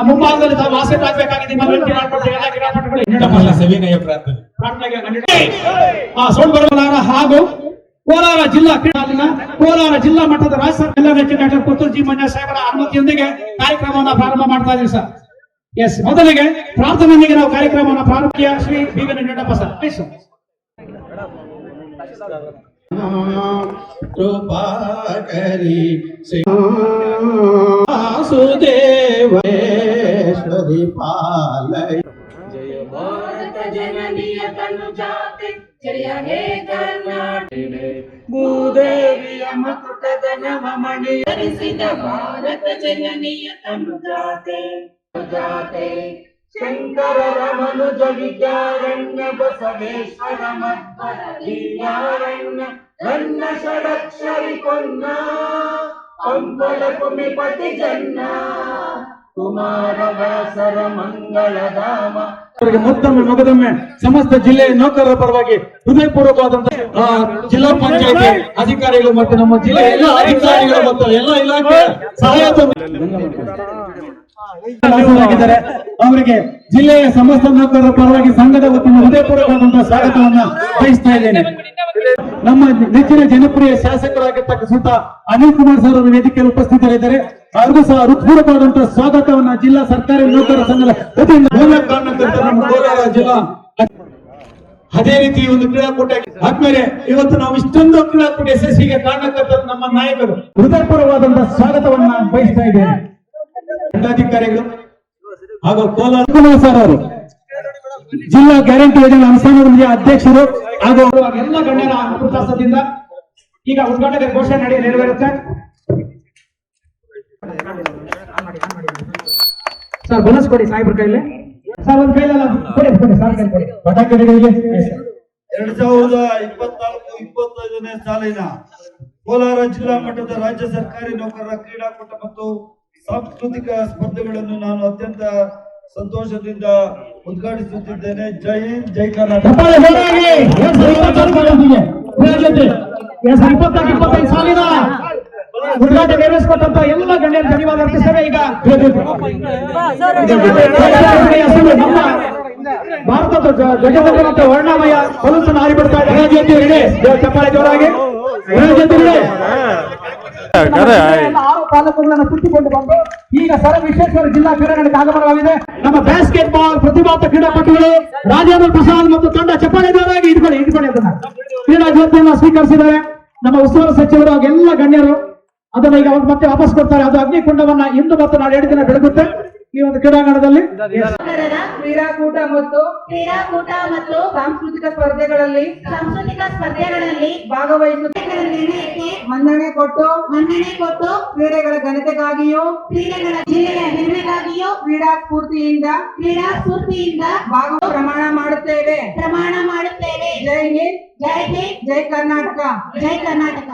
ಆ ಮುಂಭಾಗದಲ್ಲಿ ತಾವು ಆಸೀನರಾಗಬೇಕಾಗಿದೆ ನಿಮ್ಮ ವ್ಯಕ್ತಿ ಆಡ್ಕೊಳ್ತಾರೆ ಎಲ್ಲ ಕ್ರೀಡಾಪಟುಗಳು ನಮ್ಮಲ್ಲ ಸವಿನಯ ಪ್ರಾರ್ಥನೆ. ಪ್ರಾರ್ಥನೆಗೆ ಆ ಸೋಲ್ ಬರಲಾರ ಹಾಗೂ ಕೋಲಾರ ಜಿಲ್ಲಾ ಕ್ರೀಡಾಲಿನ ಕೋಲಾರ ಜಿಲ್ಲಾ ಮಟ್ಟದ ರಾಜ್ಯ ಸರ್ಕಾರ ಪುತ್ತೂರು ಜಿ ಮಂಜ ಸಾಹೇಬರ ಅನುಮತಿಯೊಂದಿಗೆ ಕಾರ್ಯಕ್ರಮವನ್ನು ಪ್ರಾರಂಭ ಮಾಡ್ತಾ ಇದ್ದೀವಿ ಸರ್. ಎಸ್ ಮೊದಲಿಗೆ ಪ್ರಾರ್ಥನೆಯೊಂದಿಗೆ ನಾವು ಕಾರ್ಯಕ್ರಮವನ್ನು ಪ್ರಾರಂಭ Shri B V sir. Please sir వాసుదేవేశ్వరి పాలయ జయ భారత జననీయ తను జాతి జయ హే కర్ణాటక. భూదేవియ మకుటద నవమణి హరిసిద భారత జననీయ తను జాతి జాతే శంకర రమనుజ విద్యారణ్య బసవేశ్వర మధ్వర దివ్యారణ్య ధర్మ షడక్షరి కొన్నా ಪಂಪಳ ಕುಮಿಪತಿ ಜನ್ನ ಕುಮಾರ ವ್ಯಾಸರ ಮಂಗಳಧಾಮ ಮತ್ತೊಮ್ಮೆ ಮಗದೊಮ್ಮೆ ಸಮಸ್ತ ಜಿಲ್ಲೆಯ ನೌಕರರ ಪರವಾಗಿ ಹೃದಯಪೂರ್ವಕವಾದಂತಹ ಜಿಲ್ಲಾ ಪಂಚಾಯತಿ ಅಧಿಕಾರಿಗಳು ಮತ್ತು ನಮ್ಮ ಜಿಲ್ಲೆಯ ಎಲ್ಲ ಅಧಿಕಾರಿಗಳು ಮತ್ತು ಎಲ್ಲ ಇಲಾಖೆ ಸಹಾಯ ಅವರಿಗೆ ಜಿಲ್ಲೆಯ ಸಮಸ್ತ ನೌಕರರ ಪರವಾಗಿ ಸಂಘದ ವತಿಯಿಂದ ಹೃದಯಪೂರ್ವಕವಾದಂತಹ ಸ್ವಾಗತವನ್ನ ಬಯಸ್ತಾ ಇದ್ದೇನೆ. ನಮ್ಮ ನೆಚ್ಚಿನ ಜನಪ್ರಿಯ ಶಾಸಕರಾಗಿರ್ತಕ್ಕಂಥ ಅನಿಲ್ ಕುಮಾರ್ ಸರ್ ಅವರು ವೇದಿಕೆಯಲ್ಲಿ ಉಪಸ್ಥಿತರಿದ್ದಾರೆ. ಅವ್ರಿಗೂ ಸಹ ಹೃತ್ಪೂರ್ವಕವಾದಂತಹ ಸ್ವಾಗತವನ್ನ ಜಿಲ್ಲಾ ಸರ್ಕಾರಿ ನೌಕರರ ಸಂಘದ ವತಿಯಿಂದ ಜಿಲ್ಲಾ ಅದೇ ರೀತಿ ಒಂದು ಕ್ರೀಡಾಕೂಟ ಆದ್ಮೇಲೆ ಇವತ್ತು ನಾವು ಇಷ್ಟೊಂದು ಕ್ರೀಡಾಕೂಟ ಯಶಸ್ಸಿಗೆ ಕಾರಣಕರ್ತರು ನಮ್ಮ ನಾಯಕರು. ಹೃದಯಪೂರ್ವವಾದಂತಹ ಸ್ವಾಗತವನ್ನ ಬಯಸ್ತಾ ಇದ್ದೇನೆ. ದಂಡಾಧಿಕಾರಿಗಳು ಹಾಗೂ ಕೋಲಾರ ಸರ್ ಅವರು ಜಿಲ್ಲಾ ಗ್ಯಾರಂಟಿ ಯೋಜನೆ ಅನುಷ್ಠಾನದ ಅಧ್ಯಕ್ಷರು ಹಾಗೂ ಎಲ್ಲ ಗಣ್ಯರ ಅನುಪ್ರಸಾದದಿಂದ ಈಗ ಉದ್ಘಾಟನೆ ಘೋಷಣೆ ನಡೆ ನೆರವೇರುತ್ತೆ. ಸರ್ ಬನಸ್ ಕೊಡಿ ಸಾಹೇಬ್ರ ಕೈಲಿ. ಸರ್, ಒಂದ್ ಕೈಲಲ್ಲ, ಕೊಡಿ ಕೊಡಿ ಸರ್ ಕೈ ಕೊಡಿ. ಪಟಾಕಿಗಳಿಗೆ ಎರಡ್ ಸಾವಿರದ ಇಪ್ಪತ್ನಾಲ್ಕು, ಇಪ್ಪತ್ತೈದನೇ ಸಾಲಿನ ಕೋಲಾರ ಜಿಲ್ಲಾ ಮಟ್ಟದ ರಾಜ್ಯ ಸರ್ಕಾರಿ ನೌಕರರ ಕ್ರೀಡಾಕೂಟ ಮತ್ತು ಸಾಂಸ್ಕೃತಿಕ ಸ್ಪರ್ಧೆಗಳನ್ನು ನಾನು ಅತ್ಯಂತ ಸಂತೋಷದಿಂದ ಉದ್ಘಾಟಿಸುತ್ತಿದ್ದೇನೆ. ಜೈ ಹಿಂದ್ ಜೈ ಕರ್ನಾಟಕ. ಸಾಲಿನ ಉದ್ಘಾಟನೆ ನೆರವೇರಿಸಿಕೊಟ್ಟಂತ ಎಲ್ಲ ಗಣ್ಯರು ಧನ್ಯವಾದ ಅರ್ಪಿಸ್ತೇವೆ ಈಗ. ನಮ್ಮ ಭಾರತದ ಮತ್ತು ವರ್ಣಮಯ ಹೊಲಸನ್ನು ಆರಿಬಿಡ್ತಾ ಇದೆ. ಚಪ್ಪಾಳೆ ಜೋರಾಗಿ. ಗಣಜ್ಯೋತಿ ಆರು ಸುತ್ತಿಕೊಂಡು ಬಂದು ಈಗ ಸರ ವಿಶ್ವೇಶ್ವರ ಜಿಲ್ಲಾ ಕ್ರೀಡಾಂಗಣಕ್ಕೆ ಆಗಮನವಾಗಿದೆ. ನಮ್ಮ ಬ್ಯಾಸ್ಕೆಟ್ ಬಾಲ್ ಪ್ರತಿಭಾತ ಕ್ರೀಡಾಪಟುಗಳು ರಾಜೇಂದ್ರ ಪ್ರಸಾದ್ ಮತ್ತು ತಂಡ ಚಪ್ಪಾಳೆ ಜೋರಾಗಿ ಇಟ್ಕೊಳ್ಳಿ ಇಟ್ಕೊಳ್ಳಿ ಅದನ್ನ ಕ್ರೀಡಾ ಜ್ಯೋತಿಯನ್ನು ಸ್ವೀಕರಿಸಿದ್ದಾರೆ. ನಮ್ಮ ಉಸ್ತುವಾರಿ ಸಚಿವರು ಎಲ್ಲ ಗಣ್ಯರು. ಅದನ್ನ ಈಗ ಅವ್ರು ಮತ್ತೆ ವಾಪಸ್ ಕೊಡ್ತಾರೆ. ಅದು ಅಗ್ನಿಕುಂಡವನ್ನ ಇಂದು ಮತ್ತು ನಾಳೆ ಎರಡು ದಿನ ಬೆಳಗುತ್ತೆ. ಈ ಒಂದು ಕ್ರೀಡಾಂಗಣದಲ್ಲಿ? ನಗರದ ಕ್ರೀಡಾಕೂಟ ಮತ್ತು ಕ್ರೀಡಾಕೂಟ ಮತ್ತು ಸಾಂಸ್ಕೃತಿಕ ಸ್ಪರ್ಧೆಗಳಲ್ಲಿ ಸಾಂಸ್ಕೃತಿಕ ಸ್ಪರ್ಧೆಗಳಲ್ಲಿ ಭಾಗವಹಿಸುತ್ತ ನಿರ್ಣಯಕ್ಕೆ ಮನ್ನಣೆ ಕೊಟ್ಟು ಮನ್ನಣೆ ಕೊಟ್ಟು ಕ್ರೀಡೆಗಳ ಘನತೆಗಾಗಿಯೂ ಕ್ರೀಡೆಗಳ ಜಿಲ್ಲೆಯ ಹೆಮ್ಮೆಗಾಗಿಯೂ ಕ್ರೀಡಾ ಸ್ಫೂರ್ತಿಯಿಂದ ಕ್ರೀಡಾ ಸ್ಫೂರ್ತಿಯಿಂದ ಭಾಗ ಪ್ರಮಾಣ ಮಾಡುತ್ತೇವೆ. ಪ್ರಮಾಣ ಮಾಡುತ್ತೇವೆ. ಜೈ ಹಿಂದ್ ಜೈ ಹಿಂದ್ ಜೈ ಕರ್ನಾಟಕ. ಜೈ ಕರ್ನಾಟಕ.